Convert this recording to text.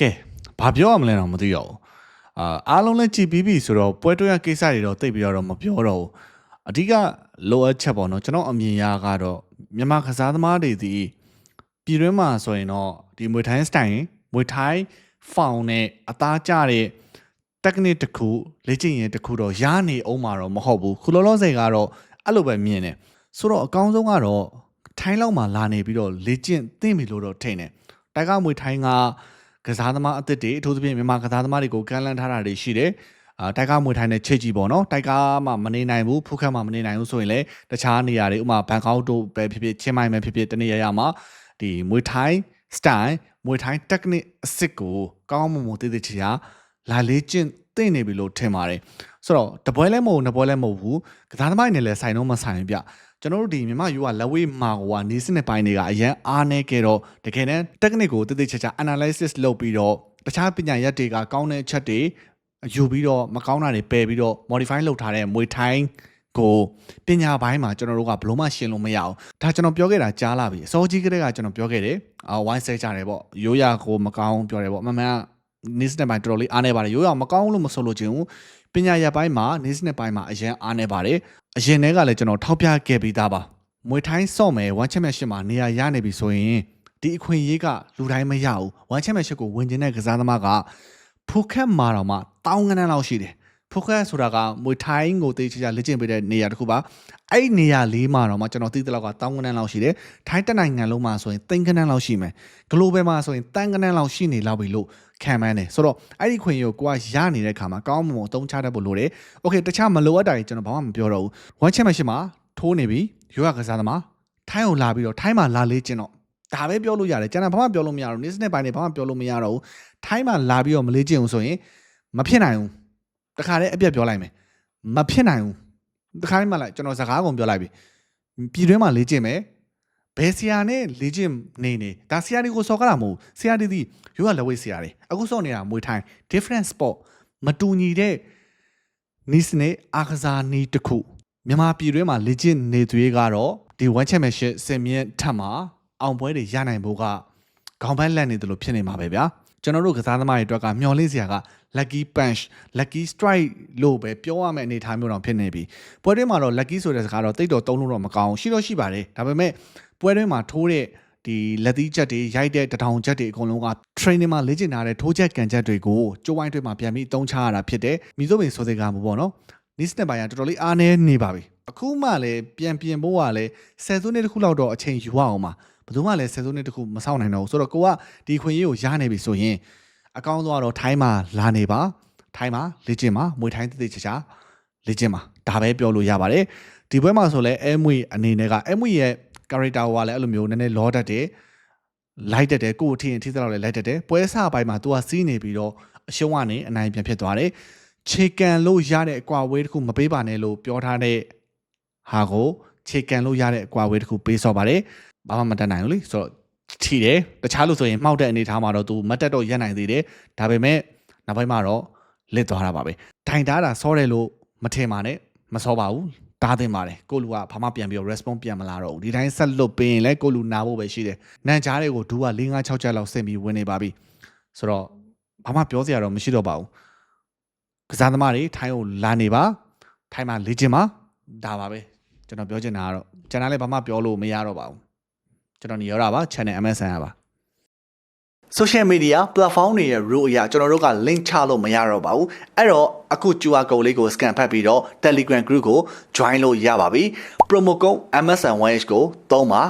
ကဲဘာပြောရမလဲတော့မသိတော့ဘူးအာအားလုံးလည်းကြည်ပြီးပြီဆိုတော့ပွဲတွဲရကိစ္စတွေတော့တိတ်ပြီးတော့မပြောတော့ဘူးအဓိကလိုအပ်ချက်ပေါ့နော်ကျွန်တော်အမြင်ရကတော့မြန်မာကစားသမားတွေဒီပြည်တွင်းမှာဆိုရင်တော့ဒီမွေထိုင်းစတိုင်မွေထိုင်းဖောင်နဲ့အသားကျတဲ့ technique တစ်ခုလေ့ကျင့်ရင်တစ်ခုတော့ရနေအောင်မှာတော့မဟုတ်ဘူးခုလောလောဆယ်ကတော့အဲ့လိုပဲမြင်တယ်ဆိုတော့အကောင်းဆုံးကတော့ထိုင်းလောက်မှာလာနေပြီးတော့လေ့ကျင့်သင့်ပြီလို့တော့ထင်တယ်တိုက်ကမွေထိုင်းက ကစားသမားအသစ်တွေအထူးသဖြင့်မြန်မာကစားသမားတွေကိုကမ်းလှမ်းထားတာတွေရှိတယ်အာတိုက်ကမွေထိုင်းနဲ့ချိတ်ကြည့်ပေါ့နော်တိုက်ကမှမနေနိုင်ဘူးဖုခက်မှမနေနိုင်ဘူးဆိုရင်လည်းတခြားနေရာတွေဥပမာဘန်ကောက်တို့ပဲဖြစ်ဖြစ်ချင်းမိုင်ပဲဖြစ်ဖြစ်တနေရာရမှာဒီမွေထိုင်း style မွေထိုင်း technique အစ်စ်ကိုကောင်းမွန်မွန်သေးသေးချာချာလာလေးကျင့်သိနေပြီလို့ထင်ပါတယ်ဆိုတော့တပွဲလဲမဟုတ်နှစ်ပွဲလဲမဟုတ်ဘူးကစားသမားတွေနဲ့လည်းဆိုင်တော့မဆိုင်ပြ ကျွန်တော်တို့ဒီမြန်မာယူကလက်ဝေးမာကွာနေစနစ်ပိုင်းတွေကအရန်အားနေခဲ့တော့တကယ်တမ်း technique ကိုတိတိကျကျ analysis လုပ်ပြီးတော့တခြားပညာရပ်တွေကကောင်းတဲ့အချက်တွေယူပြီးတော့မကောင်းတာတွေပယ်ပြီးတော့ modify လုပ်ထားတဲ့မွေထိုင်းကိုပညာပိုင်းမှာကျွန်တော်တို့ကဘလို့မှရှင်းလို့မရအောင်ဒါကျွန်တော်ပြောခဲ့တာကြားလာပြီအစောကြီးကတည်းကကျွန်တော်ပြောခဲ့တယ်အာဝိုင်းဆဲကြတယ်ပေါ့ရိုးရာကိုမကောင်းပြောတယ်ပေါ့မမှန်နေစနစ်ပိုင်းတော်တော်လေးအားနေပါတယ်ရိုးရာမကောင်းလို့မဆိုလို့ချင်းဘူး ပညာရပ်ပိုင်းမှာနေစနစ်ပိုင်းမှာအရင်အားနေပါတယ်အရင်တည်းကလည်းကျွန်တော်ထောက်ပြခဲ့ပြီးသားပါမွေထိုင်းစော့မယ်ဝမ်ချမ်ပီယံရှစ်မှာနေရာရနေပြီဆိုရင်ဒီအခွင့်အရေးကလူတိုင်းမရဘူးဝမ်ချမ်ပီယံရှစ်ကိုဝင်ကျင်တဲ့ကစားသမားကဖူခက်မာတော့မှတောင်းကနန်းလောက်ရှိတယ် ဖူခက်ဆိုတာကမွေထိုင်းကိုတေးချာချာလက်ကျင့်ပေးတဲ့နေရာတစ်ခုပါအဲ့ဒီနေရာလေးမှာတော့မှကျွန်တော်သိတဲ့လောက်ကတောင်းကနန်းလောက်ရှိတယ်ထိုင်းတက်နိုင်ငံလုံးမှာဆိုရင်သိန်းကနန်းလောက်ရှိမယ် global မှာဆိုရင်တန်းကနန်းလောက်ရှိနေလောက်ပြီလို့ခံမှန်းတယ်ဆိုတော့အဲ့ဒီခွင့်ရကိုကိုကရနေတဲ့ခါမှာကောင်းမွန်အသုံးချတတ်ဖို့လိုတယ်โอเคတခြားမလိုအပ်တာတွေကျွန်တော်ဘာမှမပြောတော့ဘူးဝမ်ချမ်မရှင်မှာထိုးနေပြီရိုးရကစားသမားထိုင်းကိုလာပြီးတော့ထိုင်းမှာလာလေးကျင်တော့ဒါပဲပြောလို့ရတယ်ကျွန်တော်ဘာမှပြောလို့မရတော့ဘူး business ပိုင်းတွေဘာမှပြောလို့မရတော့ဘူးထိုင်းမှာလာပြီးတော့မလေးကျင်အောင်ဆိုရင်မဖြစ်နိုင်ဘူး တခါတည်းအပြက်ပြောလိုက်မယ်မဖြစ်နိုင်ဘူးတခါတည်းမှလိုက်ကျွန်တော်စကားကုန်ပြောလိုက်ပြီပြည်တွင်းမှာလေးကျင်မယ်ဘယ်ဆရာနဲ့လေးကျင်နေနေဒါဆရာတွေကိုစော်ကားတာမဟုတ်ဆရာတွေဒီရိုးရလက်ဝဲဆရာတွေအခုစော်နေတာမွေထိုင်း different sport မတူညီတဲ့နီးစနစ်အားကစားနည်းတစ်ခုမြန်မာပြည်တွင်းမှာလေ့ကျင့်နေသူတွေကတော့ဒီ one championship စင်မြင့်ထက်မှာအောင်ပွဲတွေရနိုင်ဖို့ကခေါင်းပန်းလက်နေတယ်လို့ဖြစ်နေမှာပဲဗျာ ကျွန်တော်တို့ကစားသမားတွေအတွက်ကမျော်လင့်စရာက lucky punch lucky strike လို့ပဲပြောရမယ့်အနေအထားမျိုးတော့ဖြစ်နေပြီပွဲတွင်းမှာတော့ lucky ဆိုတဲ့စကားတော့တိတ်တော့တုံးလို့တော့မကောင်းရှိတော့ရှိပါတယ်ဒါပေမဲ့ပွဲတွင်းမှာထိုးတဲ့ဒီလက်သီးချက်တွေရိုက်တဲ့တထောင်ချက်တွေအကုန်လုံးက training မှာလေ့ကျင့်ထားတဲ့ထိုးချက်ကန်ချက်တွေကိုကျိုးဝိုင်းတွေမှာပြန်ပြီးအသုံးချရတာဖြစ်တယ်မိစိုးပင်ဆိုတဲ့ကမှာပေါ့နော်နီးစနစ်ပိုင်းကတော်တော်လေးအားနည်းနေပါပြီအခုမှလည်းပြန်ပြင်ဖို့ကလည်းဆယ်စုနှစ်တစ်ခုလောက်တော့အချိန်ယူရအောင်ပါဘ ယ်သူမှလည်းဆယ်စုနှစ်တစ်ခုမဆောက်နိုင်တော့ဘူးဆိုတော့ကိုကဒီခွင့်ရေးကိုရနေပြီဆိုရင်အကောင်းဆုံးကတော့ထိုင်းမှာလာနေပါထိုင်းမှာလေ့ကျင့်ပါမွေထိုင်းတည်တည်ချာချာလေ့ကျင့်ပါဒါပဲပြောလို့ရပါတယ်ဒီပွဲမှာဆိုလဲအဲမွေအနေနဲ့ကအဲမွေရဲ့ character ကလည်းအဲ့လိုမျိုးနည်းနည်းလောတတ်တယ်လိုက်တတ်တယ်ကိုယ့်အထင်အထီးတော့လည်းလိုက်တတ်တယ်ပွဲစပိုင်းမှာ तू ကစီးနေပြီးတော့အရှုံးကနေအနိုင်ပြန်ဖြစ်သွားတယ်ခြေကန်လို့ရတဲ့အကွာဝေးတစ်ခုမပေးပါနဲ့လို့ပြောထားတဲ့ဟာကိုခြေကန်လို့ရတဲ့အကွာဝေးတစ်ခုပေးစော်ပါတယ် ဘာမှမတတ်နိုင်ဘူးလေဆိုတော့ထီတယ်တခြားလို့ဆိုရင်မှောက်တဲ့အနေထားမှာတော့ तू မတက်တော့ရက်နိုင်သေးတယ်ဒါပေမဲ့နောက်ပိုင်းမှာတော့လစ်သွားတာပါပဲတိုင်တာတာစောတယ်လို့မထင်ပါနဲ့မစောပါဘူးတားတင်ပါတယ်ကိုလူကဘာမှပြန်ပြီးတော့ response ပြန်မလာတော့ဘူးဒီတိုင်းဆက်လွတ်ပေးရင်လည်းကိုလူနာဖို့ပဲရှိတယ်နန်ကြားတွေကိုဒူးက၄၅6ချက်လောက်ဆင်ပြီးဝင်နေပါပြီဆိုတော့ဘာမှပြောစရာတော့မရှိတော့ပါဘူးကစားသမားတွေထိုင်းကိုလာနေပါထိုင်းမှာလေ့ကျင့်ပါဒါပါပဲကျွန်တော်ပြောချင်တာကတော့ကျွန်တော်လည်းဘာမှပြောလို့မရတော့ပါဘူး ကျွန်တော်နေရတာပါ channel MSN ရပါ social media platform တွေရဲ့ rule အရကျွန်တော်တို့က link ချလို့မရတော့ပါဘူးအဲ့တော့အခု QR code လေးကို scan ဖတ်ပြီးတော့ Telegram group ကို join လို့ရပါပြီ promo code MSN1H ကိုသုံးပါ